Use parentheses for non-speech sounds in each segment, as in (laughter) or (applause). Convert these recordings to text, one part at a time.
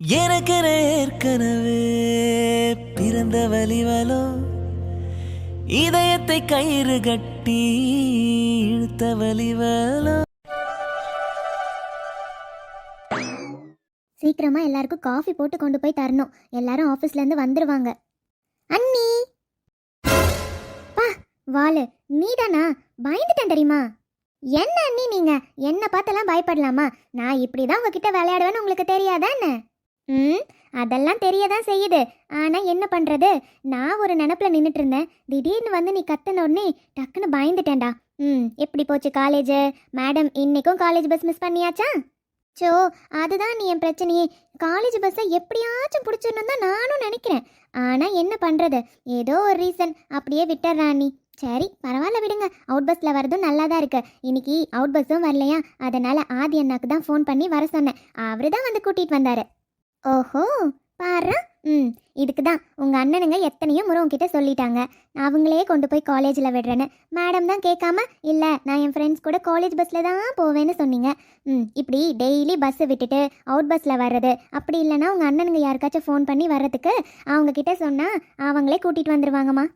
எனக்கென ஏற்கனவே பிறந்த வலிவலோ இதயத்தை கயிறு கட்டி இழுத்த வலிவலோ சீக்கிரமா எல்லாருக்கும் காஃபி போட்டு கொண்டு போய் தரணும். எல்லாரும் ஆபீஸ்ல இருந்து வந்துருவாங்க. அண்ணி! பா வாலு நீதானா? பயந்துட்டேன் தெரியுமா? என்ன அண்ணி நீங்க? என்ன பார்த்தெல்லாம் பயப்படலாமா? நான் இப்படிதான் உங்ககிட்ட விளையாடுவேன்னு உங்களுக்கு தெரியாதா என்ன? ம் அதெல்லாம் தெரியதான் செய்யுது. ஆனால் என்ன பண்ணுறது நான் ஒரு நினப்பில் நின்றுட்டு இருந்தேன் திடீர்னு வந்து நீ கத்துன உடனே டக்குன்னு பயந்துட்டேன்டா. ம் எப்படி போச்சு காலேஜ் மேடம் இன்னைக்கும் காலேஜ் பஸ் மிஸ் பண்ணியாச்சா? சோ அதுதான் நீ என் பிரச்சனையே. காலேஜ் பஸ்ஸை எப்படியாச்சும் பிடிச்சிடணும் தான் நானும் நினைக்கிறேன். ஆனால் என்ன பண்ணுறது ஏதோ ஒரு ரீசன் அப்படியே விட்டுறான் நீ சரி பரவாயில்ல விடுங்க. அவுட் பஸ்ஸில் வரதும் நல்லா தான் இருக்கு. இன்னைக்கு அவுட் பஸ்ஸும் வரலையா? அதனால ஆதி அண்ணாக்கு தான் ஃபோன் பண்ணி வர சொன்னேன். அவரு தான் வந்து கூட்டிகிட்டு வந்தாரு. ஓஹோ பாரு. ம் இதுக்கு தான் உங்கள் அண்ணனுங்க எத்தனையோ முறை உங்ககிட்ட சொல்லிட்டாங்க. அவங்களே கொண்டு போய் காலேஜில் விடுறேன்னு. மேடம் தான் கேட்காம இல்லை நான் என் ஃப்ரெண்ட்ஸ் கூட காலேஜ் பஸ்ஸில் தான் போவேன்னு சொன்னீங்க. ம் இப்படி டெய்லி பஸ்ஸை விட்டுட்டு அவுட் பஸ்ஸில் வர்றது. அப்படி இல்லைன்னா உங்கள் அண்ணனுங்க யாருக்காச்சும் ஃபோன் பண்ணி வர்றதுக்கு அவங்கக்கிட்ட சொன்னால் அவங்களே கூட்டிகிட்டு வந்துடுவாங்கம்மா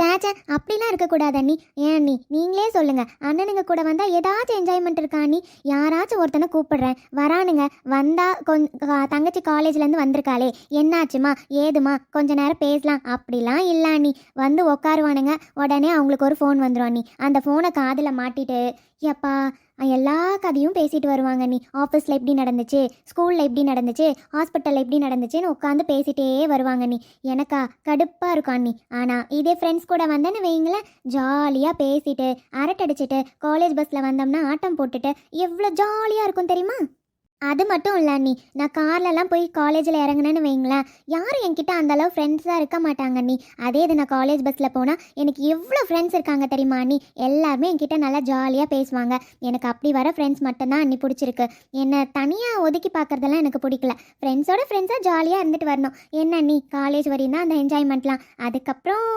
சேச்சே அப்படிலாம் இருக்கக்கூடாது அண்ணி. ஏன் அண்ணி? நீங்களே சொல்லுங்க. அண்ணனுங்க கூட வந்தால் ஏதாச்சும் என்ஜாய்மெண்ட் இருக்கா அண்ணி? யாராச்சும் ஒருத்தனை கூப்பிடுறேன். வரானுங்க. வந்தா கொஞ் தங்கச்சி காலேஜ்லேருந்து வந்திருக்காளே. என்னாச்சுமா? ஏதுமா? கொஞ்ச நேரம் பேசலாம். அப்படிலாம் இல்லை அண்ணி. வந்து உட்காருவானுங்க உடனே அவங்களுக்கு ஒரு ஃபோன் வந்துடும் அண்ணி. அந்த ஃபோனை காதில் மாட்டிட்டு ஏப்பா எல்லா கதையும் பேசிட்டு வருவாங்க நீ. ஆஃபீஸில் எப்படி நடந்துச்சு? ஸ்கூலில் எப்படி நடந்துச்சு? ஹாஸ்பிட்டலில் எப்படி நடந்துச்சுன்னு உட்காந்து பேசிட்டே வருவாங்க நீ. எனக்கா கடுப்பாக இருக்கும் அண்ணி. ஆனால் இதே ஃப்ரெண்ட்ஸ் கூட வந்தேன்னு வைங்களேன் ஜாலியாக பேசிட்டு அரட்டடிச்சிட்டு காலேஜ் பஸ்ஸில் வந்தோம்னா ஆட்டம் போட்டுட்டு எவ்வளோ ஜாலியாக இருக்கும் தெரியுமா? அது மட்டும் இல்லை அண்ணி. நான் கார்லலாம் போய் காலேஜில் இறங்குனேன்னு வைங்களேன் யாரும் என்கிட்ட அந்தளவு ஃப்ரெண்ட்ஸாக இருக்க மாட்டாங்க அண்ணி. அதே இது நான் காலேஜ் பஸ்ஸில் போனால் எனக்கு எவ்வளோ ஃப்ரெண்ட்ஸ் இருக்காங்க தெரியுமா அண்ணி? எல்லாருமே என்கிட்ட நல்லா ஜாலியாக பேசுவாங்க. எனக்கு அப்படி வர ஃப்ரெண்ட்ஸ் மட்டும்தான் அண்ணி பிடிச்சிருக்கு. என்னை தனியாக ஒதுக்கி பார்க்குறதெல்லாம் எனக்கு பிடிக்கல. ஃப்ரெண்ட்ஸோட ஃப்ரெண்ட்ஸாக ஜாலியாக இருந்துட்டு வரணும். என்ன அண்ணி? காலேஜ் வரையும் தான் அந்த என்ஜாய்மெண்ட்லாம் அதுக்கப்புறம்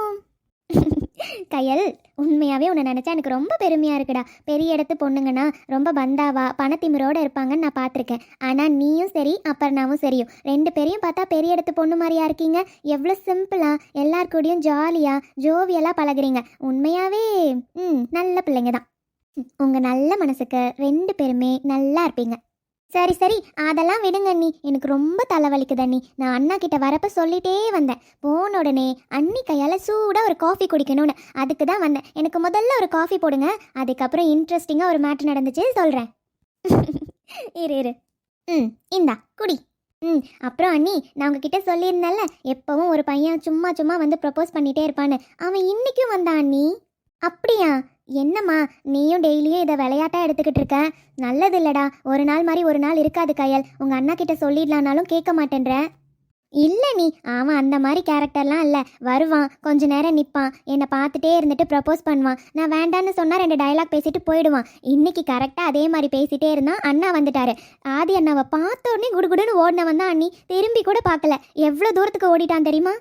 கையல் உண்மையாகவே உன்னை நினச்சா எனக்கு ரொம்ப பெருமையாக இருக்குடா. பெரிய இடத்து பொண்ணுங்கன்னா ரொம்ப பந்தாவா பணத்திமிரோட இருப்பாங்கன்னு நான் பார்த்துருக்கேன். ஆனால் நீயும் சரி அப்பர்ணாவும் சரியும். ரெண்டு பேரையும் பார்த்தா பெரிய இடத்து பொண்ணு மாதிரியா இருக்கீங்க. எவ்வளோ சிம்பிளாக எல்லார் கூடயும் ஜாலியாக ஜோவியெல்லாம் பழகுறீங்க. உண்மையாகவே ம் நல்ல பிள்ளைங்க தான். உங்கள் நல்ல மனசுக்கு ரெண்டு பேருமே நல்லா இருப்பீங்க. சரி சரி அதெல்லாம் விடுங்க அண்ணி. எனக்கு ரொம்ப தலைவலிக்குது அண்ணி. நான் அண்ணா கிட்ட வரப்ப சொல்லிட்டே வந்தேன். போன உடனே அண்ணி கையால் சூடாக ஒரு காஃபி குடிக்கணும்னு. அதுக்கு தான் வந்தேன். எனக்கு முதல்ல ஒரு காஃபி போடுங்க. அதுக்கப்புறம் இன்ட்ரெஸ்டிங்காக ஒரு மேட்ரு நடந்துச்சு சொல்கிறேன் (laughs) இரு இரு. ம் இந்தா குடி. ம் அப்புறம் அண்ணி நான் உங்ககிட்ட சொல்லியிருந்தேன்ல எப்பவும் ஒரு பையன் சும்மா சும்மா வந்து ப்ரப்போஸ் பண்ணிகிட்டே இருப்பான்னு. அவன் இன்னைக்கும் வந்தான் அண்ணி. அப்படியா? என்னம்மா நீயும் டெய்லியும் இதை விளையாட்டாக எடுத்துக்கிட்டு இருக்க? நல்லது இல்லடா ஒரு நாள் மாதிரி ஒரு நாள் இருக்காது கையல். உங்கள் அண்ணா கிட்ட சொல்லிடலானாலும் கேட்க மாட்டேன்ற. இல்லை நீ அவன் அந்த மாதிரி கேரக்டர்லாம் இல்லை. வருவான் கொஞ்ச நேரம் நிற்பான் என்னை பார்த்துட்டே இருந்துட்டு ப்ரப்போஸ் பண்ணுவான். நான் வேண்டான்னு சொன்னால் ரெண்டு டயலாக் பேசிட்டு போயிடுவான். இன்னைக்கு கரெக்டாக அதே மாதிரி பேசிட்டே இருந்தான் அண்ணா வந்துட்டாரு. ஆதி அண்ணாவை பார்த்த உடனே குடுகுடுன்னு ஓடினவன் தான் அண்ணி. திரும்பி கூட பார்க்கல. எவ்வளோ தூரத்துக்கு ஓடிட்டான் தெரியுமா?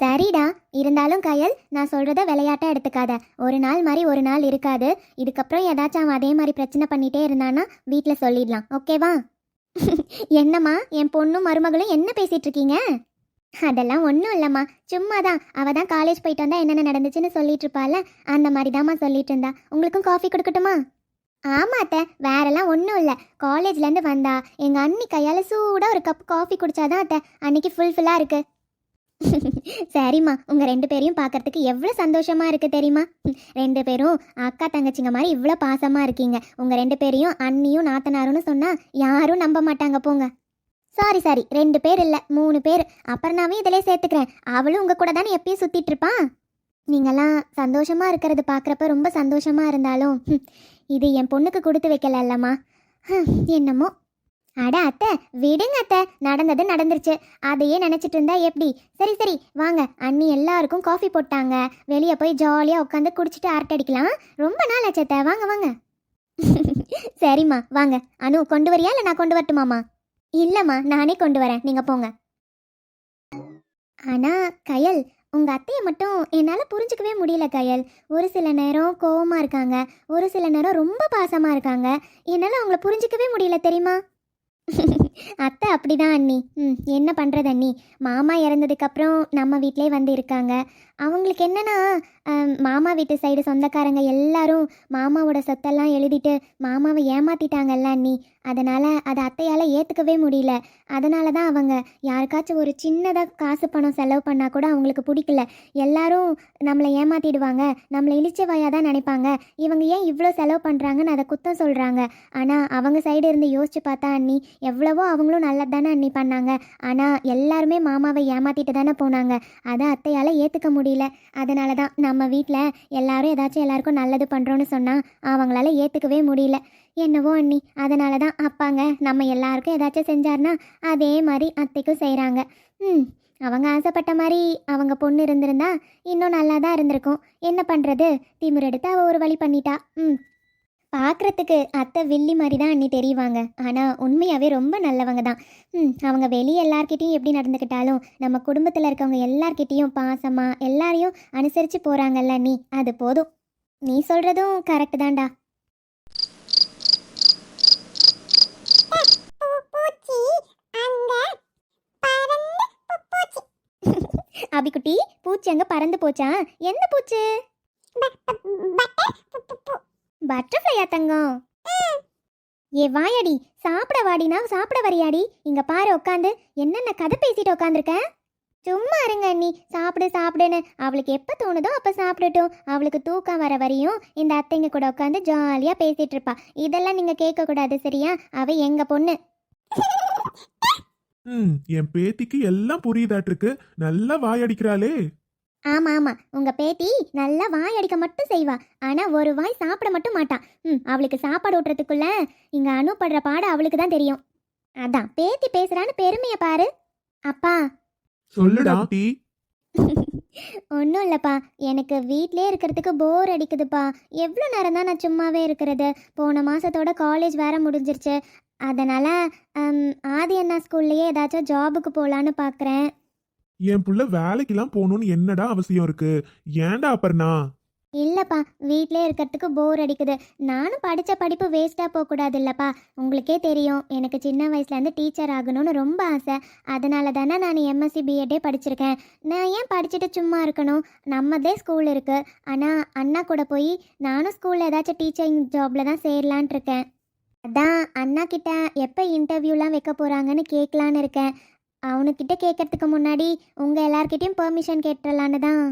சரிடா இருந்தாலும் கயல் நான் சொல்றத விளையாட்டாக எடுத்துக்காத. ஒரு நாள் மாதிரி ஒரு நாள் இருக்காது. இதுக்கப்புறம் ஏதாச்சும் அவன் அதே மாதிரி பிரச்சனை பண்ணிட்டே இருந்தானா வீட்டில் சொல்லிடலாம். ஓகேவா? (laughs) என்னம்மா என் பொண்ணும் மருமகளும் என்ன பேசிட்டு இருக்கீங்க? அதெல்லாம் ஒன்றும் இல்லைம்மா. சும்மா தான் அவள் தான் காலேஜ் போயிட்டு வந்தா என்னென்ன நடந்துச்சுன்னு சொல்லிட்டு இருப்பாள் அந்த மாதிரி தாம்மா சொல்லிட்டு இருந்தா. உங்களுக்கும் காஃபி கொடுக்கட்டுமா? ஆமாம் அத்தை. வேறெல்லாம் ஒன்றும் இல்லை. காலேஜ்லேருந்து வந்தா எங்கள் அண்ணி கையால் சூடாக ஒரு கப் காஃபி குடிச்சாதான் அத்தை. அன்னைக்கு ஃபுல்ஃபில்லாக இருக்குது (laughs) சரிம்மா உங்க ரெண்டு பேரையும் பார்க்கறதுக்கு எவ்வளோ சந்தோஷமா இருக்கு தெரியுமா? ரெண்டு பேரும் அக்கா தங்கச்சிங்க மாதிரி இவ்வளோ பாசமா இருக்கீங்க. உங்க ரெண்டு பேரையும் அண்ணியும் நாத்தனாருன்னு சொன்னா யாரும் நம்ப மாட்டாங்க போங்க. சாரி சாரி ரெண்டு பேர் இல்லை மூணு பேர். அப்புறம்னாவே இதிலே சேர்த்துக்கிறேன். அவளும் உங்க கூட தானே எப்பயும் சுத்திட்டு இருப்பான் நீங்களாம் சந்தோஷமா இருக்கிறது பார்க்குறப்ப ரொம்ப சந்தோஷமா இருந்தாலும் இது என் பொண்ணுக்கு கொடுத்து வைக்கல இல்லம்மா. என்னமோ. அட அத்தை விடுங்க அத்தை. நடந்தது நடந்துருச்சு. அதையே நினச்சிட்டு இருந்தா எப்படி? சரி சரி வாங்க. அண்ணி எல்லாருக்கும் காஃபி போட்டாங்க. வெளியே போய் ஜாலியாக உட்காந்து குடிச்சிட்டு அரட்டடிக்கலாம் ரொம்ப நாள் ஆச்சு அத்தை. வாங்க வாங்க. (laughs) சரிம்மா வாங்க. அனு கொண்டு வரியா இல்லை நான் கொண்டு வரட்டுமாம்மா? இல்லைம்மா நானே கொண்டு வரேன். நீங்கள் போங்க. ஆனால் கயல் உங்கள் அத்தையை மட்டும் என்னால் புரிஞ்சுக்கவே முடியல கயல். ஒரு சில நேரம் கோவமாக இருக்காங்க. ஒரு சில நேரம் ரொம்ப பாசமாக இருக்காங்க. என்னால் அவங்கள புரிஞ்சுக்கவே முடியல தெரியுமா? அத்தை அப்படிதான் அண்ணி. ம் என்ன பண்ணுறது அண்ணி? மாமா இறந்ததுக்கப்புறம் நம்ம வீட்டிலே வந்து இருக்காங்க. அவங்களுக்கு என்னன்னா மாமா வீட்டு சைடு சொந்தக்காரங்க எல்லாரும் மாமாவோட சொத்தெல்லாம் எழுதிட்டு மாமாவை ஏமாத்திட்டாங்கல்ல அண்ணி. அதனால் அதை அத்தையால் ஏற்றுக்கவே முடியல. அதனால தான் அவங்க யாருக்காச்சும் ஒரு சின்னதாக காசு பணம் செலவு பண்ணால் கூட அவங்களுக்கு பிடிக்கல. எல்லாரும் நம்மளை ஏமாத்திடுவாங்க. நம்மளை இழிச்சவாயாக தான் நினைப்பாங்க. இவங்க ஏன் இவ்வளோ செலவு பண்ணுறாங்கன்னு அதை குத்தம் சொல்கிறாங்க ஆனால் அவங்க சைடு இருந்து யோசிச்சு பார்த்தா அண்ணி எவ்வளவோ அவங்களும் நல்லது தானே அண்ணி பண்ணாங்க. ஆனால் எல்லாருமே மாமாவை ஏமாத்திட்டு தானே போனாங்க. அதை அத்தையால் ஏற்றுக்க முடியல. அதனால தான் நம்ம வீட்டில் எல்லாரும் ஏதாச்சும் எல்லாருக்கும் நல்லது பண்ணுறோன்னு சொன்னால் அவங்களால ஏற்றுக்கவே முடியல. என்னவோ அண்ணி அதனால தான் அப்பாங்க நம்ம எல்லாருக்கும் ஏதாச்சும் செஞ்சாருன்னா அதே மாதிரி அத்தைக்கும் செய்கிறாங்க ம் அவங்க ஆசைப்பட்ட மாதிரி அவங்க பொண்ணு இருந்திருந்தா இன்னும் நல்லா தான் இருந்திருக்கும். என்ன பண்ணுறது திமிர் எடுத்து அவள் ஒரு வழி பண்ணிட்டா. ம். பார்க்குறதுக்கு அத்தை வில்லி மாதிரி தான் அண்ணி தெரிவாங்க. ஆனால் உண்மையாகவே ரொம்ப நல்லவங்க தான். ம் அவங்க வெளியே எல்லார்கிட்டயும் எப்படி நடந்துக்கிட்டாலும் நம்ம குடும்பத்தில் இருக்கவங்க எல்லார்கிட்டேயும் பாசமாக எல்லாரையும் அனுசரித்து போகிறாங்கல்ல நீ அது போதும். நீ சொல்கிறதும் கரெக்டு தான்டா. (laughs) அபிக்குட்டி பூச்சி அங்க பறந்து போச்சா? என்ன பூச்சி? பட்டர்ஃப்ளையா தங்கம்? ஏ வாயடி. சாப்பிட வாடினா சாப்பிட வரையாடி. இங்க பாரு உட்காந்து என்னென்ன கதை பேசிட்டு உட்காந்துருக்க சும்மா இருங்க அண்ணி. சாப்பிடு சாப்பிடுன்னு. அவளுக்கு எப்போ தோணுதோ அப்போ சாப்பிடட்டும். அவளுக்கு தூக்கம் வர வரையும் இந்த அத்தைங்க கூட உட்காந்து ஜாலியாக பேசிட்டு இருப்பா. இதெல்லாம் நீங்கள் கேட்கக்கூடாது சரியா? அவ எங்க பொண்ணு. ம் என் பேத்திக்கு எல்லாம் புரியுதாட்டிருக்கு. நல்லா வாயடிக்கிறாளே. ஆமா ஆமா. உங்க பேத்தி நல்லா வாய் அடிக்க மட்டும் செய்வா. ஆனா ஒரு வாய் சாப்பிட மட்டும் மாட்டா. ம் அவளுக்கு சாப்பாடு ஊட்டுறதுக்குள்ள இங்க அனு படுற பாடு அவளுக்கு தான் தெரியும். அதான் பேத்தி பேசுறான்னு பெருமைய பாரு. அப்பா. சொல்லுடா. டீ (laughs) ஒன்றும் இல்லைப்பா. எனக்கு வீட்டிலே இருக்கிறதுக்கு போர் அடிக்குதுப்பா. எவ்வளோ நேரம் தான் நான் சும்மாவே இருக்கிறது? போன மாதத்தோட காலேஜ் வேற முடிஞ்சிருச்சு. அதனால் ஆதி அண்ணா ஸ்கூல்லையே ஏதாச்சும் ஜாபுக்கு போகலான்னு பார்க்குறேன் என் புள்ள வேலைக்கெல்லாம் போகணும்னு என்னடா அவசியம் இருக்கு? ஏன்டா அப்பர்ணா இல்லைப்பா வீட்டிலே இருக்கிறதுக்கு போர் அடிக்குது. நானும் படித்த படிப்பு வேஸ்ட்டாக போகக்கூடாது இல்லைப்பா உங்களுக்கே தெரியும் எனக்கு சின்ன வயசுலேருந்து டீச்சர் ஆகணும்னு ரொம்ப ஆசை. அதனால தானே நான் எம்எஸ்சி பிஎட்டே படிச்சிருக்கேன். நான் ஏன் படிச்சுட்டு சும்மா இருக்கணும்? நம்மதே ஸ்கூல் இருக்குது ஆனால் அண்ணா கூட போய் நானும் ஸ்கூலில் ஏதாச்சும் டீச்சிங் ஜாபில் தான் சேரலான் இருக்கேன். அதான் அண்ணா கிட்ட எப்போ இன்டர்வியூலாம் வைக்க போகிறாங்கன்னு கேட்கலான்னு இருக்கேன். அவனுக்கிட்ட கேட்கறதுக்கு முன்னாடி உங்கள் எல்லார்கிட்டயும் பெர்மிஷன் கேட்டுடலான்னு தான்.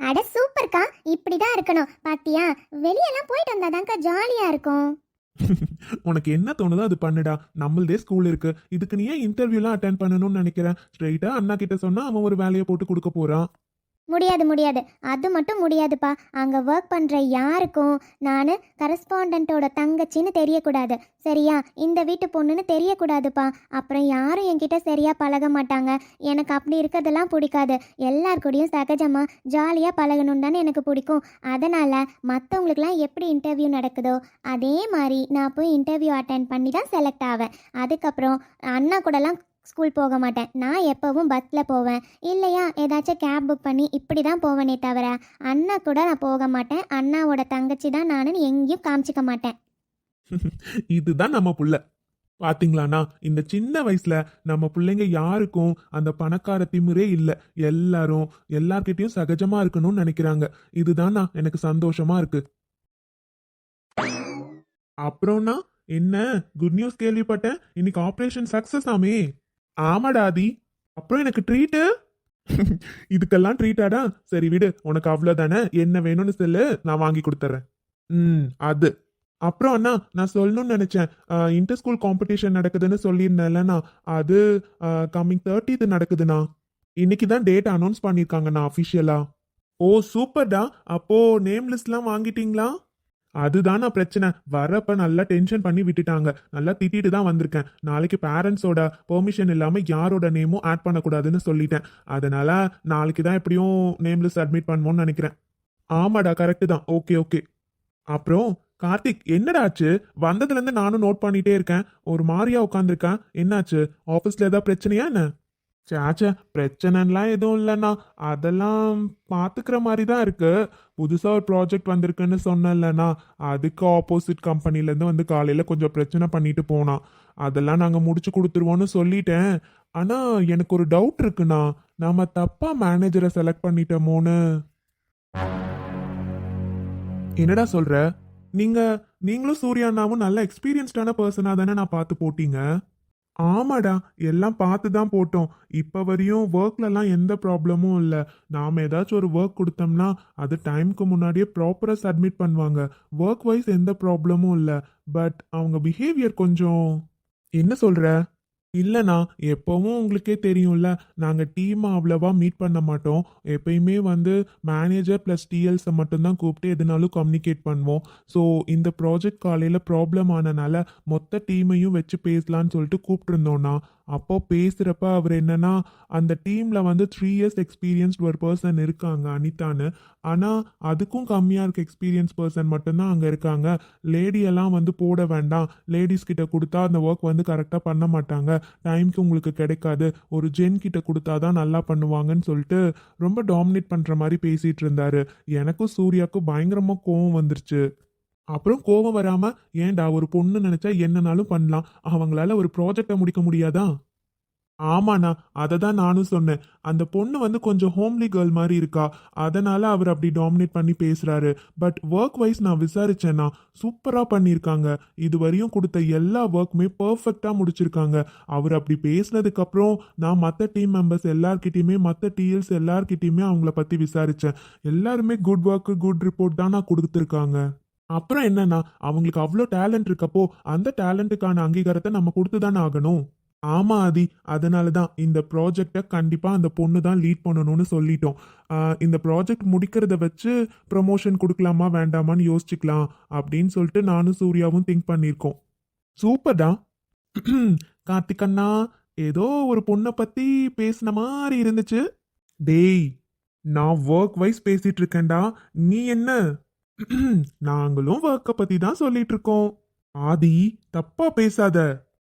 அட சூப்பர்க்கா இப்படி தான் இருக்கணும். பாத்தியா வெளியெல்லாம் போயிட்டு வந்தாதான்க்கா ஜாலியாக இருக்கும். (laughs) உனக்கு என்ன தோணுதோ அது பண்ணுடா. நம்மளதே ஸ்கூல் இருக்கு. இதுக்கு நீ ஏன் இன்டர்வியூலாம் அட்டன் பண்ணணும்னு நினைக்கிறேன். ஸ்ட்ரெயிட்டா அண்ணா கிட்ட சொன்னா அவன் ஒரு வேலையை போட்டு கொடுக்க போறான். முடியாது முடியாது. அது மட்டும் முடியாதுப்பா. அங்கே ஒர்க் பண்ணுற யாருக்கும் நான் கரஸ்பாண்டண்ட்டோட தங்கச்சின்னு தெரியக்கூடாது. சரியா? இந்த வீட்டு பொண்ணுன்னு தெரியக்கூடாதுப்பா. அப்புறம் யாரும் என்கிட்ட சரியாக பழக மாட்டாங்க. எனக்கு அப்படி இருக்கிறதெல்லாம் பிடிக்காது. எல்லார் சகஜமாக ஜாலியாக பழகணும் தானே எனக்கு பிடிக்கும். அதனால் மற்றவங்களுக்குலாம் எப்படி இன்டர்வியூ நடக்குதோ அதே மாதிரி நான் போய் இன்டர்வியூ அட்டன் பண்ணி தான் செலக்ட் ஆவேன். அதுக்கப்புறம் அண்ணா கூடலாம் ஸ்கூல் போக மாட்டேன். நான் எப்போவும் பஸ்ஸில் போவேன். இல்லையா ஏதாச்சும் கேப் புக் பண்ணி இப்படி தான் போவேனே தவிர அண்ணா கூட நான் போக மாட்டேன். அண்ணாவோட தங்கச்சி தான் நான் எங்கேயும் காமிச்சிக்க மாட்டேன். (laughs) இதுதான் நம்ம புள்ள. பாத்தீங்களாண்ணா இந்த சின்ன வயசுல நம்ம பிள்ளைங்க யாருக்கும் அந்த பணக்கார திமிரே இல்ல. எல்லாரும் எல்லார்கிட்டயும் சகஜமா இருக்கணும்னு நினைக்கிறாங்க. இதுதாண்ணா எனக்கு சந்தோஷமா இருக்கு. அப்புறம்னா என்ன? குட் நியூஸ் கேள்விப்பட்டேன். இன்னைக்கு ஆபரேஷன் சக்சஸ் ஆமே. ஆமாடாதி அப்புறம் எனக்கு ட்ரீட்டு இதுக்கெல்லாம் ட்ரீட்டாடா சரி விடு உனக்கு அவ்வளோதானே என்ன வேணும்னு சொல்லு நான் வாங்கி கொடுத்துட்றேன் ம் அது. அப்புறம் அண்ணா நான் சொல்லணும்னு நினைச்சேன். இன்டர் ஸ்கூல் காம்படிஷன் நடக்குதுன்னு சொல்லியிருந்தேன்லண்ணா அது கம்மிங் தேர்ட்டித்து நடக்குதுண்ணா. இன்னைக்கு தான் டேட் அனௌன்ஸ் பண்ணியிருக்காங்கண்ணா அஃபிஷியலாக ஓ சூப்பர்டா அப்போது நேம் லிஸ்ட்லாம் வாங்கிட்டீங்களா? அதுதானா பிரச்சனை. வரப்ப நல்லா டென்ஷன் பண்ணி விட்டுட்டாங்க. நல்லா திட்டிட்டு தான் வந்திருக்கேன். நாளைக்கு பேரண்ட்ஸோட பெர்மிஷன் இல்லாம யாரோட நேமும் ஆட் பண்ணக்கூடாதுன்னு சொல்லிட்டேன். அதனால நாளைக்கு தான் எப்படியும் நேம் லிஸ்ட் அட்மிட் பண்ணுவோம்னு நினைக்கிறேன். ஆமாடா கரெக்டு தான். ஓகே ஓகே அப்புறம் கார்த்திக் என்னடா ஆச்சு? வந்ததுல இருந்து நானும் நோட் பண்ணிட்டே இருக்கேன். ஒரு மாதிரியா உட்காந்துருக்கேன் என்னாச்சு? ஆபீஸ்ல ஏதாவது பிரச்சனையா என்ன? சாச்சா பிரச்சனைலாம் எதுவும் இல்லைண்ணா. அதெல்லாம் பார்த்துக்கிற மாதிரி தான் இருக்கு. புதுசாக ஒரு ப்ராஜெக்ட் வந்திருக்குன்னு சொன்னேன்லண்ணா. அதுக்கு ஆப்போசிட் கம்பெனிலேருந்து வந்து காலையில் கொஞ்சம் பிரச்சனை பண்ணிட்டு போனான். அதெல்லாம் நாங்கள் முடிச்சு கொடுத்துருவோன்னு சொல்லிட்டேன். ஆனால் எனக்கு ஒரு டவுட் இருக்குண்ணா. நம்ம தப்பாக மேனேஜரை செலக்ட் பண்ணிட்டோமோன்னு. என்னடா சொல்கிற நீங்கள் நீங்களும் சூர்யாண்ணாவும் நல்ல எக்ஸ்பீரியன்ஸ்டான பர்சனாக தானே நான் பார்த்து போட்டீங்க? ஆமாடா எல்லாம் பார்த்து தான் போட்டோம். இப்போ வரையும் ஒர்க்லலாம் எந்த ப்ராப்ளமும் இல்லை. நாம் ஏதாச்சும் ஒரு ஒர்க் கொடுத்தோம்னா அது டைம்க்கு முன்னாடியே ப்ராப்பராக சப்மிட் பண்ணுவாங்க. ஒர்க் வைஸ் எந்த ப்ராப்ளமும் இல்லை. பட் அவங்க பிஹேவியர் கொஞ்சம் என்ன சொல்கிற இல்லைண்ணா எப்போவும் உங்களுக்கே தெரியும்ல நாங்கள் டீமை அவ்வளவா மீட் பண்ண மாட்டோம். எப்பயுமே வந்து மேனேஜர் ப்ளஸ் டிஎல்ஸை மட்டும்தான் கூப்பிட்டு எதுனாலும் கம்யூனிகேட் பண்ணுவோம். ஸோ இந்த ப்ராஜெக்ட் காலையில் ப்ராப்ளம் ஆனனால மொத்த டீமையும் வச்சு பேசலான்னு சொல்லிட்டு கூப்பிட்டுருந்தோண்ணா அப்போ பேசுகிறப்ப அவர் என்னன்னா அந்த டீமில் வந்து த்ரீ இயர்ஸ் எக்ஸ்பீரியன்ஸ்டு ஒரு பர்சன் இருக்காங்க அனிதான்னு. ஆனால் அதுக்கும் கம்மியாக இருக்க எக்ஸ்பீரியன்ஸ் பர்சன் மட்டும்தான் அங்கே இருக்காங்க. லேடியெல்லாம் வந்து போட வேண்டாம். லேடிஸ் கிட்ட கொடுத்தா அந்த ஒர்க் வந்து கரெக்டாக பண்ண மாட்டாங்க. டைம்க்கு உங்களுக்கு கிடைக்காது. ஒரு ஜென் கிட்ட கொடுத்தா தான் நல்லா பண்ணுவாங்கன்னு சொல்லிட்டு ரொம்ப டாமினேட் பண்ணுற மாதிரி பேசிகிட்டு இருந்தாரு. எனக்கும் சூர்யாவுக்கும் பயங்கரமாக கோவம் வந்துருச்சு. அப்புறம் கோவம் வராம ஏன்டா ஒரு பொண்ணு நினைச்சா என்னனாலும் பண்ணலாம். அவங்களால ஒரு ப்ராஜெக்டை முடிக்க முடியாதா? ஆமாண்ணா அதை தான் நானும் சொன்னேன். அந்த பொண்ணு வந்து கொஞ்சம் ஹோம்லி கேர்ள் மாதிரி இருக்கா. அதனால அவர் அப்படி டாமினேட் பண்ணி பேசுறாரு. பட் ஒர்க் வைஸ் நான் விசாரிச்சேன்னா சூப்பரா பண்ணியிருக்காங்க. இது வரையும் கொடுத்த எல்லா ஒர்க்குமே பர்ஃபெக்டா முடிச்சிருக்காங்க. அவர் அப்படி பேசினதுக்கு அப்புறம் நான் மற்ற டீம் மெம்பர்ஸ் எல்லார்கிட்டயுமே மற்ற டிஎல்ஸ் எல்லார்கிட்டயுமே அவங்கள பத்தி விசாரிச்சேன். எல்லாருமே குட் ஒர்க்கு குட் ரிப்போர்ட் தான் நான் கொடுத்துருக்காங்க. அப்புறம் என்னன்னா அவங்களுக்கு அவ்வளோ டேலண்ட் இருக்கப்போ அந்த டேலண்ட்டுக்கான அங்கீகாரத்தை நம்ம கொடுத்து தானே ஆகணும். ஆமா ஆதி. அதனால தான் இந்த ப்ராஜெக்டை கண்டிப்பாக அந்த பொண்ணு தான் லீட் பண்ணணும்னு சொல்லிட்டோம். இந்த ப்ராஜெக்ட் முடிக்கிறத வச்சு ப்ரமோஷன் கொடுக்கலாமா வேண்டாமான்னு யோசிச்சுக்கலாம் அப்படின்னு சொல்லிட்டு நானும் சூர்யாவும் திங்க் பண்ணியிருக்கோம். சூப்பர் தான் கார்த்திகண்ணா ஏதோ ஒரு பொண்ணை பற்றி பேசின மாதிரி இருந்துச்சு. டேய் நான் ஒர்க் வைஸ் பேசிட்டு இருக்கேன்டா. நீ என்ன? (clears throat) நாங்களும் ஒர்க்கை பத்தி தான் சொல்லிட்டு இருக்கோம் ஆதி தப்பா பேசாத.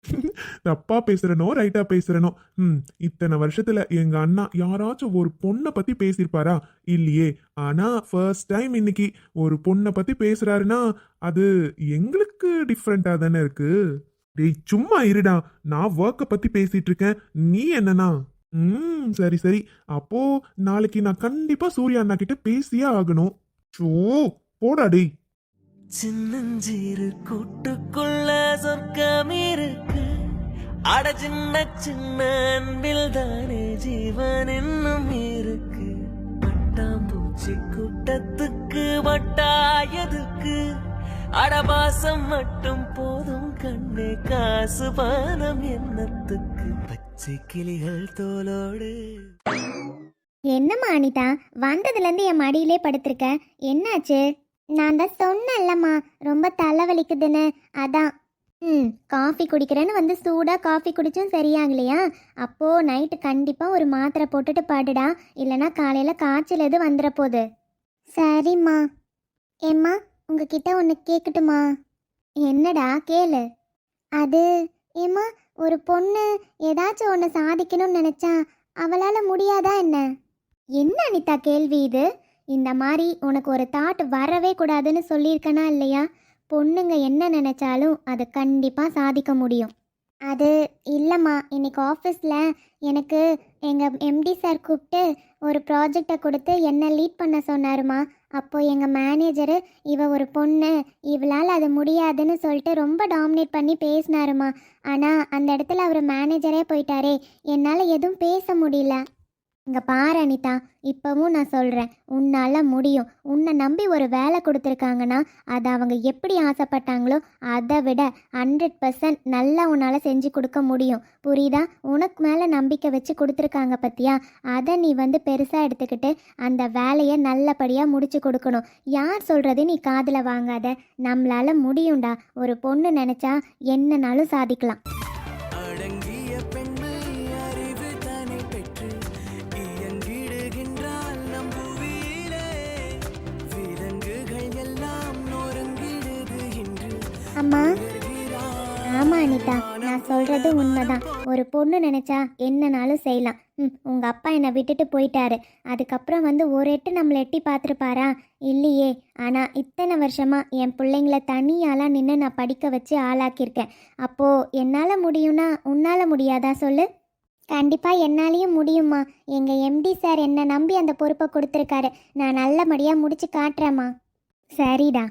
(laughs) தப்பா பேசுறனோ ரைட்டா பேசுறனோ. ம் இத்தனை வருஷத்துல எங்க அண்ணா யாராச்சும் ஒரு பொண்ணை பத்தி பேசியிருப்பாரா? இல்லையே. ஆனா ஃபர்ஸ்ட் டைம் இன்னைக்கு ஒரு பொண்ணை பத்தி பேசுறாருன்னா அது எங்களுக்கு டிஃப்ரெண்டா தானே இருக்கு. டேய் சும்மா இருடா. நான் ஒர்க்கை பத்தி பேசிட்டு இருக்கேன் நீ என்னன்னா ம் சரி சரி. அப்போ நாளைக்கு நான் கண்டிப்பா சூர்யா அண்ணா கிட்ட பேசியே ஆகணும். ஷோ போடா டேய் சின்னஞ்சீரு கூட்டுக்குள்ள சொர்க்கம் இருக்கு. அட சின்ன சின்ன அன்பில் தானே ஜீவன் இன்னும் இருக்கு. பட்டாம்பூச்சி கூட்டத்துக்கு வட்டாயதுக்கு அடபாசம் மட்டும் போதும் கண்ணே காசு பானம் என்னத்துக்கு? பச்சை கிளிகள் தோலோடு என்னம்மா அனிதா வந்ததுலேருந்து என் மடியிலே படுத்திருக்க? என்னாச்சு? நான் தான் சொன்னேன்லம்மா ரொம்ப தலைவலிக்குதுன்னு. அதான். ம் காஃபி குடிக்கிறேன்னு வந்து சூடாக காஃபி குடிச்சும் சரியாகலையா? அப்போது நைட்டு கண்டிப்பாக ஒரு மாத்திரை போட்டுட்டு படுடா. இல்லைன்னா காலையில் காய்ச்சல் எது வந்துட போகுது சரிம்மா. ஏம்மா உங்ககிட்ட ஒன்று கேட்கட்டுமா என்னடா கேளு. அது ஏம்மா ஒரு பொண்ணு ஏதாச்சும் ஒன்று சாதிக்கணும்னு நினச்சா அவளால் முடியாதா என்ன? என்ன அனிதா கேள்வி இது? இந்த மாதிரி உனக்கு ஒரு தாட் வரவே கூடாதுன்னு சொல்லியிருக்கனா இல்லையா? பொண்ணுங்க என்ன நினச்சாலும் அதை கண்டிப்பாக சாதிக்க முடியும். அது இல்லைம்மா இன்றைக்கி ஆஃபீஸில் எனக்கு எங்கள் எம்டி சார் கூப்பிட்டு ஒரு ப்ராஜெக்டை கொடுத்து என்ன லீட் பண்ண சொன்னாருமா. அப்போ எங்கள் மேனேஜரு இவ ஒரு பொண்ணு இவளால் அது முடியாதுன்னு சொல்லிட்டு ரொம்ப டாமினேட் பண்ணி பேசினாருமா. ஆனால் அந்த இடத்துல அவர் மேனேஜரே போயிட்டாரே என்னால் எதுவும் பேச முடியல. இங்கே பாரு அனிதா இப்போவும் நான் சொல்கிறேன் உன்னால் முடியும். உன்னை நம்பி ஒரு வேலை கொடுத்துருக்காங்கன்னா அதை அவங்க எப்படி ஆசைப்பட்டாங்களோ அதை விட ஹண்ட்ரட் பர்சன்ட் நல்லா உன்னால் செஞ்சு கொடுக்க முடியும். புரியுதா? உனக்கு மேலே நம்பிக்கை வச்சு கொடுத்துருக்காங்க பற்றியா அதை நீ வந்து பெருசாக எடுத்துக்கிட்டு அந்த வேலையை நல்லபடியாக முடிச்சு கொடுக்கணும். யார் சொல்கிறது நீ காதில் வாங்காத. நம்மளால முடியும்டா. ஒரு பொண்ணு நினச்சா என்னனாலும் சாதிக்கலாம். அம்மா? ஆமா அனிதா. நான் சொல்றது உண்மைதான். ஒரு பொண்ணு நினைச்சா என்னனாலும் செய்யலாம். ம் உங்க அப்பா என்னை விட்டுட்டு போயிட்டாரு. அதுக்கப்புறம் வந்து ஒரு எட்டு நம்மளை எட்டி பார்த்துருப்பாரா? இல்லையே. ஆனா இத்தனை வருஷமா என் பிள்ளைங்கள தனியாலாம் நின்று நான் படிக்க வச்சு ஆளாக்கியிருக்கேன். அப்போ என்னால முடியும்னா உன்னால முடியாதா சொல்லு? கண்டிப்பாக என்னாலையும் முடியுமா எங்கள் எம்டி சார் என்னை நம்பி அந்த பொறுப்பை கொடுத்துருக்காரு. நான் நல்லபடியாக முடிச்சு காட்டுறேம்மா. சரிடா.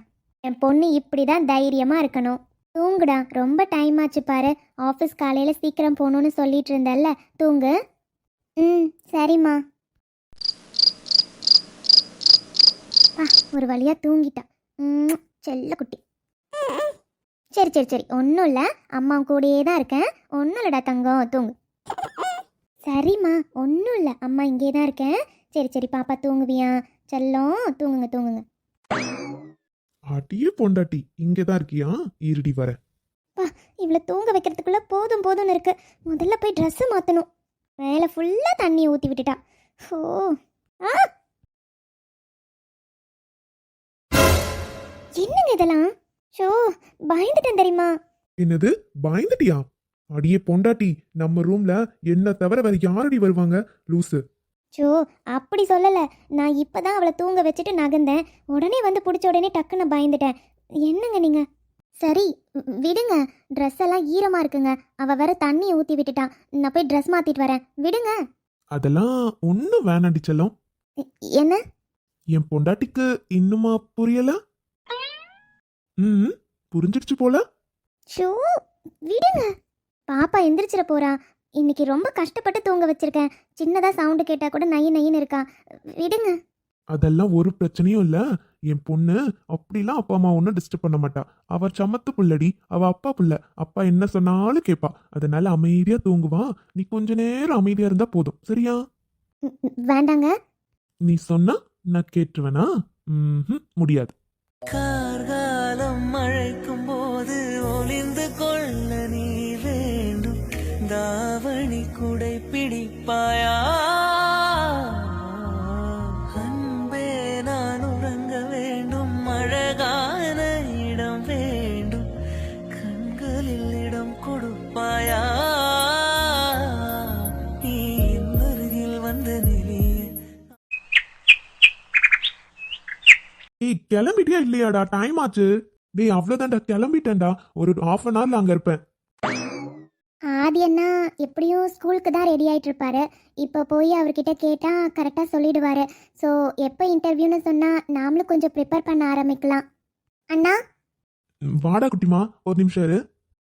என் பொண்ணு இப்படி தான் தைரியமாக இருக்கணும். தூங்குடா. ரொம்ப டைம் ஆச்சு பாரு. ஆஃபீஸ் காலையில் சீக்கிரம் போகணும்னு சொல்லிட்டு இருந்தல்ல. தூங்கு. ம் சரிம்மா. ஆ ஒரு வழியாக தூங்கிட்டான் ம், செல்ல குட்டி. சரி சரி சரி. ஒன்றும் இல்லை. அம்மா கூடயே தான் இருக்கேன். ஒன்றும் இல்லைடா தங்கம். தூங்கு. சரிம்மா. ஒன்றும் இல்லை. அம்மா இங்கே தான் இருக்கேன். சரி சரி. பாப்பா தூங்குவியா? செல்லம் தூங்குங்க தூங்குங்க. அடியே பொண்டாட்டி. இங்கே தான் இருக்கியா? இருடி வர. இவ்வளோ தூங்க வைக்கிறதுக்குள்ள போதும் போதும்னு இருக்கு. முதல்ல போய் ட்ரெஸ்ஸு மாற்றணும் மேலே ஃபுல்லாக தண்ணி ஊற்றி விட்டுட்டா. ஓ ஆ. என்னங்க இதெல்லாம்? ஷோ பயந்துட்டேன் தெரியுமா? என்னது? பயந்துட்டியா? அடியே பொண்டாட்டி நம்ம ரூம்ல என்ன தவிர வேற யாரடி வருவாங்க? லூசு. ஷோ அப்படி சொல்லலை. நான் இப்போ தான் அவளை தூங்க வச்சுட்டு நகர்ந்தேன். உடனே வந்து பிடிச்ச உடனே டக்குன்னு பயந்துட்டேன். என்னங்க நீங்கள் சரி விடுங்க. ட்ரெஸ் எல்லாம் ஈரமாக இருக்குங்க. அவள் வேற தண்ணி ஊற்றி விட்டுட்டான் நான் போய் ட்ரெஸ் மாற்றிட்டு வரேன். விடுங்க. அதெல்லாம் ஒன்றும் வேணாடி செல்லம். என்ன? என் பொண்டாட்டிக்கு இன்னுமா புரியல? ம் புரிஞ்சிடுச்சு போல? ஷோ விடுங்க. பாப்பா எந்திரிச்சிட போறா. இன்னைக்கு ரொம்ப கஷ்டப்பட்டு தூங்க வச்சிருக்கேன். சின்னதா சவுண்டு கேட்டா கூட நைய நைன்னு இருக்கா. விடுங்க. அதெல்லாம் ஒரு பிரச்சனையும் இல்ல. என் பொண்ணு அப்படிலாம் அப்பா அம்மா ஒன்றும் டிஸ்டர்ப் பண்ண மாட்டா. அவ சமத்து புள்ளடி. அவ அப்பா புள்ள. அப்பா என்ன சொன்னாலும் கேட்பா அதனால அமைதியா தூங்குவா. நீ கொஞ்ச நேரம் அமைதியா இருந்தா போதும். சரியா? ம், ம், வேண்டாங்க. நீ சொன்னா நான் கேட்டுருவேனா? ம்ஹும், முடியாது. பிடிப்பாயா அன்பே நான் உறங்க வேண்டும். அழகான இடம் வேண்டும். கண்களில் இடம் கொடுப்பாயா? நீ அருகில் வந்து நிலையே கிளம்பிட்டியா இல்லையாடா? டைம் ஆச்சு. டேய் அவ்வளவுதான்டா கிளம்பிட்டேன்டா. ஒரு ஹாஃப் அன் ஹவர்ல அங்க இருப்பேன். ஆதி அண்ணா எப்படியும் ஸ்கூலுக்கு தான் ரெடி ஆயிட்டு இருப்பாரு. இப்போ போய் அவர்கிட்ட கேட்டா கரெக்டாக சொல்லிடுவாரு. ஸோ எப்போ இன்டர்வியூன்னு சொன்னா நாமளும் கொஞ்சம் ப்ரிப்பேர் பண்ண ஆரம்பிக்கலாம். அண்ணா? வாடா குட்டிமா ஒரு நிமிஷம் இரு.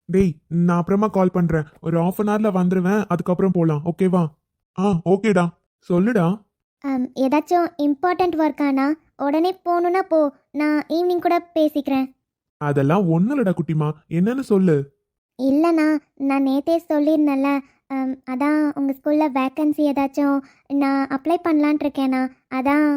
டேய் நான் அப்புறமா கால் பண்றேன். ஒரு half அன் ஹவர்ல வந்துருவேன். அதுக்கப்புறம் போலாம். ஓகேவா ஆ ஓகேடா சொல்லுடா. அம், ஏதாச்சும் இம்பார்ட்டண்ட் ஒர்க்காண்ணா உடனே போகணுன்னா போ. நான் ஈவினிங் கூட பேசிக்கிறேன். அதெல்லாம் ஒன்றும் இல்லடா குட்டிமா. என்னன்னு சொல்லு. இல்லைண்ணா நான் நேத்தே சொல்லியிருந்தேன்ல அதான் உங்கள் ஸ்கூலில் வேக்கன்சி ஏதாச்சும் நான் அப்ளை பண்ணலான்ட்டு இருக்கேண்ணா அதான்.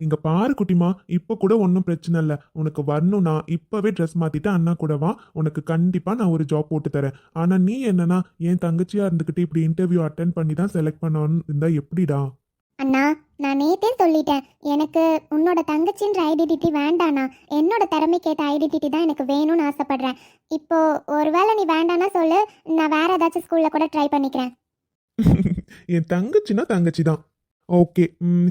இங்க பாரு குட்டிமா இப்போ கூட ஒன்றும் பிரச்சனை இல்லை. உனக்கு வரணும்னா இப்போவே ட்ரெஸ் மாத்திட்டு அண்ணா கூட வா. உனக்கு கண்டிப்பா நான் ஒரு ஜாப் போட்டு தரேன். ஆனா நீ என்னன்னா என் தங்கச்சியா இருந்துகிட்டு இப்படி இன்டர்வியூ அட்டன் பண்ணி தான் செலக்ட் பண்ணணும்னு இருந்தா எப்படிடா? அண்ணா நான் நேத்தே சொல்லிட்டேன். எனக்கு உன்னோட தங்கச்சின்ற ஐடென்டிட்டி வேண்டாண்ணா. என்னோட திறமைக்கேற்ற ஐடென்டிட்டி தான் எனக்கு வேணும்னு ஆசைப்படுறேன். இப்போ ஒருவேளை நீ வேண்டான்னா சொல்லு நான் வேற ஏதாச்சும் ஸ்கூலில் கூட ட்ரை பண்ணிக்கிறேன். (laughs) என் தங்கச்சினா தங்கச்சி தான் ஓகே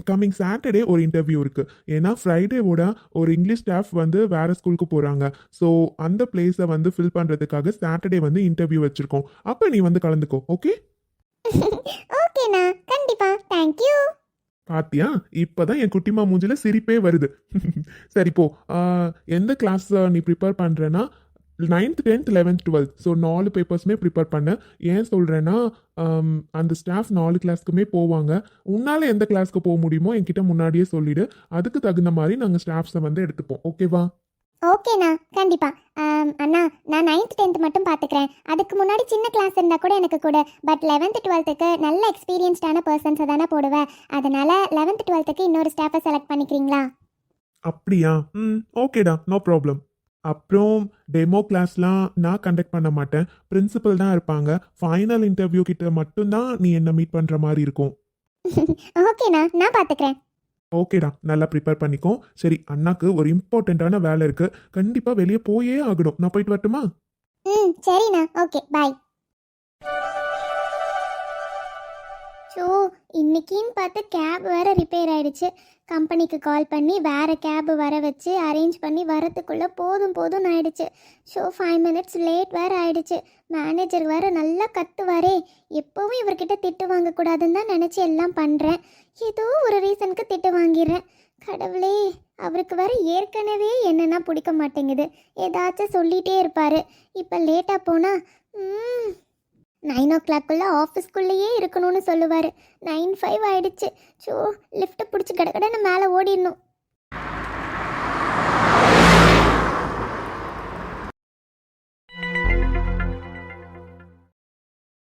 கம்மிங் சாட்டர்டே ஒரு இன்டர்வியூ இருக்கு. ஏன்னா ஃப்ரைடேவோட ஒரு இங்கிலீஷ் ஸ்டாஃப் வந்து வேற ஸ்கூலுக்கு போறாங்க. ஸோ அந்த பிளேஸை வந்து ஃபில் பண்றதுக்காக சாட்டர்டே வந்து இன்டர்வியூ வச்சிருக்கோம். அப்போ நீ வந்து கலந்துக்கோ ஓகே ஓகேண்ணா (laughs) கண்டிப்பா. தேங்க்யூ பாத்தியா? இப்பதான் என் குட்டிமா மூஞ்சில சிரிப்பே வருது. சரி போ. எந்த கிளாஸ் நீ ப்ரிப்பேர் பண்றேன்னா ninth tenth eleventh twelfth so நாலு பேப்பர்ஸுமே ப்ரிப்பேர் பண்ண ஏன் சொல்கிறேன்னா அந்த ஸ்டாஃப் நாலு கிளாஸ்க்குமே போவாங்க. உன்னால் எந்த கிளாஸ்க்கு போக முடியுமோ என்கிட்ட முன்னாடியே சொல்லிடு. அதுக்கு தகுந்த மாதிரி நாங்கள் ஸ்டாஃப்ஸை வந்து எடுத்துப்போம். ஓகேவா ஓகேண்ணா கண்டிப்பா. ஆம், அண்ணா நான் நைன்த் டென்த் மட்டும் பார்த்துக்கிறேன் அதுக்கு முன்னாடி சின்ன கிளாஸ் இருந்தால் கூட எனக்கு கூட. பட் லெவன்த் டுவெல்த்துக்கு நல்ல எக்ஸ்பீரியன்ஸ்டான பர்சன்ஸை தானே போடுவேன் அதனால லெவன்த் டுவெல்த்துக்கு இன்னொரு ஸ்டாஃபை செலக்ட் பண்ணிக்கிறீங்களா? அப்படியா? ம் ஓகேடா நோ ப்ராப்ளம் அப்புறம் டெமோ கிளாஸ்லாம் நான் கண்டக்ட் பண்ண மாட்டேன். பிரின்சிபல் தான் இருப்பாங்க. ஃபைனல் இன்டர்வியூ கிட்ட மட்டும்தான் நீ என்ன மீட் பண்ணுற மாதிரி இருக்கும். (laughs) ஓகேண்ணா நான் பார்த்துக்கிறேன் ஓகேடா நல்லா ப்ரிப்பேர் பண்ணிக்கோ. சரி அண்ணாக்கு ஒரு இம்பார்ட்டண்ட்டான வேலை இருக்கு. கண்டிப்பாக வெளியே போயே ஆகணும். நான் போயிட்டு வரட்டுமா? ம் சரிண்ணா. ஓகே பாய் ஸோ இன்னைக்கின்னு பார்த்து கேப் வேற ரிப்பேர் ஆகிடுச்சு கம்பெனிக்கு கால் பண்ணி வேற கேப் வர வச்சு அரேஞ்ச் பண்ணி வரத்துக்குள்ளே போதும் போதும்னு ஆயிடுச்சு. ஸோ ஃபைவ் மினிட்ஸ் லேட் வேறு ஆயிடுச்சு. மேனேஜர் வேறு நல்லா கத்துவாரே. எப்போவும் இவர்கிட்ட திட்டு வாங்கக்கூடாதுன்னு தான் நினச்சி எல்லாம் பண்ணுறேன் ஏதோ ஒரு ரீசனுக்கு திட்டு வாங்கிடுறேன். கடவுளே அவருக்கு வேறு ஏற்கனவே என்னென்னா பிடிக்க மாட்டேங்குது. ஏதாச்சும் சொல்லிகிட்டே இருப்பார். இப்போ லேட்டாக போனால் நைன் ஓ கிளாக்குள்ளே ஆஃபீஸ்க்குள்ளேயே இருக்கணும்னு சொல்லுவார். நைன் ஃபைவ் ஆயிடுச்சு. ஸோ லிஃப்ட்டை பிடிச்சி கடகடன்னு மேலே ஓடிடணும்.